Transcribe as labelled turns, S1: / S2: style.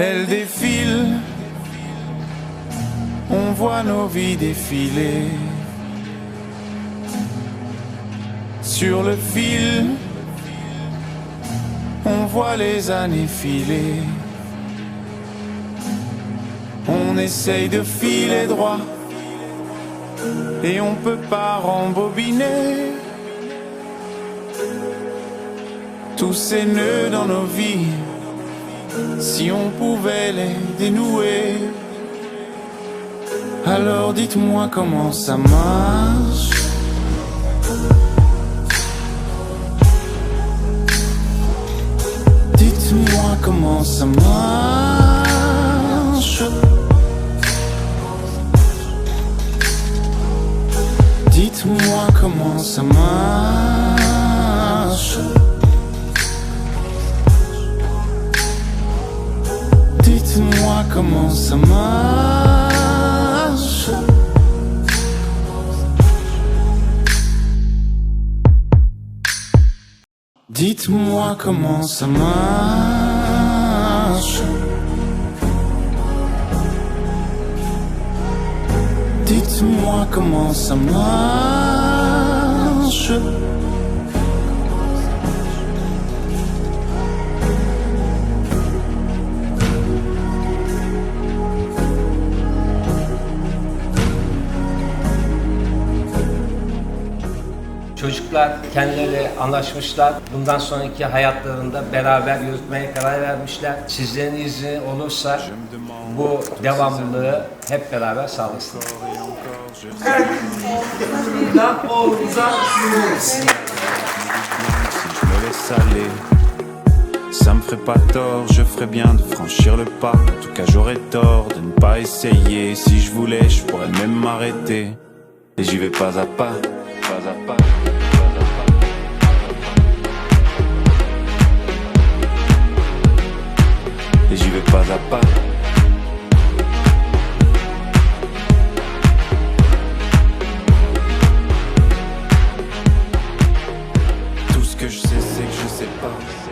S1: Elle défile, on voit nos vies défiler. Sur le fil, on voit les années filer. On essaye de filer droit et on peut pas rembobiner tous ces nœuds dans nos vies. Si on pouvait les dénouer, alors dites-moi comment ça marche. Dites-moi comment ça marche. Dites-moi comment ça marche. Dites-moi comment ça marche. Dites-moi comment ça marche. Dites-moi comment ça marche.
S2: Çocuklar kendileri anlaşmışlar. Bundan sonraki hayatlarında beraber yürütmeye karar vermişler. Sizlerin izni olursa bu devamlılığı hep beraber
S1: aller, ça me ferait pas tort, je ferais bien de franchir le pas. En tout cas, j'aurais tort de ne pas essayer. Si je voulais, je pourrais même m'arrêter. Et j'y vais pas à pas, et j'y vais pas à pas. Tout ce que je sais, c'est que je sais pas.